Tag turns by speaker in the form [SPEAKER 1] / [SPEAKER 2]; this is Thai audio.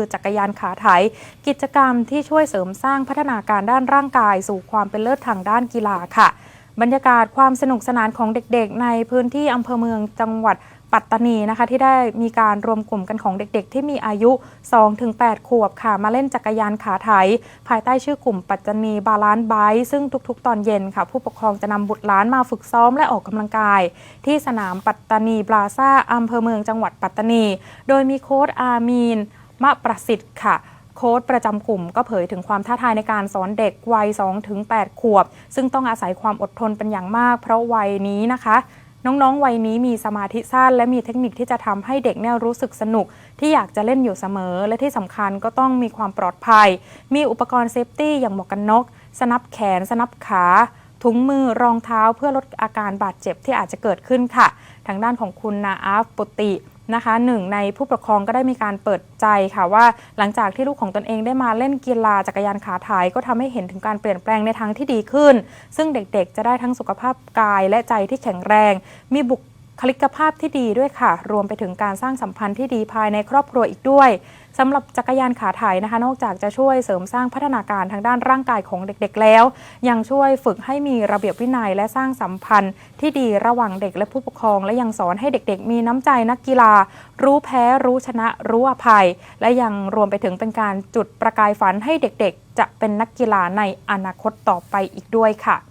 [SPEAKER 1] คือจักรยานขาไถกิจกรรมที่ช่วยเสริมสร้างพัฒนาการด้านร่างกาย สู่ความเป็นเลิศทางด้านกีฬาค่ะ บรรยากาศความสนุกสนานของเด็กๆ ในพื้นที่อำเภอเมืองจังหวัดปัตตานีนะคะที่ได้มีการรวมกลุ่มกันของเด็กๆ ที่มีอายุ 2-8 ขวบค่ะ มาเล่นจักรยานขาไถ ภายใต้ชื่อกลุ่มปัตตานีบาลานซ์ไบค์ซึ่งทุกๆ ตอนเย็นค่ะ ผู้ปกครองจะนำบุตรหลานมาฝึกซ้อมและออกกำลังกาย ที่สนามปัตตานีบลาซ่าอำเภอเมืองจังหวัดปัตตานี โดยมีโค้ชอามีน มะประสิทธิ์ค่ะโค้ชประจำกลุ่มก็เผยถึงความท้าทายในการสอนเด็กวัย 2-8 ขวบ ซึ่งต้องอาศัยความอดทนเป็นอย่างมาก เพราะวัยนี้นะคะ น้องๆ วัยนี้มีสมาธิสั้นและมีเทคนิคที่จะทำให้เด็กเนี่ยรู้สึกสนุก ที่อยากจะเล่นอยู่เสมอ และที่สำคัญก็ต้องมีความปลอดภัย มีอุปกรณ์เซฟตี้อย่างหมวกกันน็อกสนับแขน สนับขาถุงมือรองเท้าเพื่อลดอาการบาดเจ็บที่อาจจะเกิดขึ้นค่ะ ทางด้านของคุณนาอาฟปุติ นะคะหนึ่งในผู้ปกครองก็ได้มีการเปิดใจค่ะว่า หลังจากที่ลูกของตนเองได้มาเล่นกีฬาจักรยานขาถ่าย ก็ทำให้เห็นถึงการเปลี่ยนแปลงในทางที่ดีขึ้น ซึ่งเด็กๆ จะได้ทั้งสุขภาพกายและใจที่แข็งแรง มีบุค คลิกภาพที่ดีด้วยค่ะ รวมไปถึงการสร้างสัมพันธ์ที่ดีภายในครอบครัวอีกด้วยสำหรับจักรยานขาถ่ายนะคะ นอกจากจะช่วยเสริมสร้างพัฒนาการทางด้านร่างกายของเด็กๆแล้ว ยังช่วยฝึกให้มีระเบียบวินัยและสร้างสัมพันธ์ที่ดีระหว่างเด็กและผู้ปกครอง และยังสอนให้เด็กๆ มีน้ำใจนักกีฬา รู้แพ้รู้ชนะ รู้อภัย และยังรวมไปถึงเป็นการจุดประกายฝันให้เด็กๆ จะเป็นนักกีฬาในอนาคตต่อไปอีกด้วยค่ะ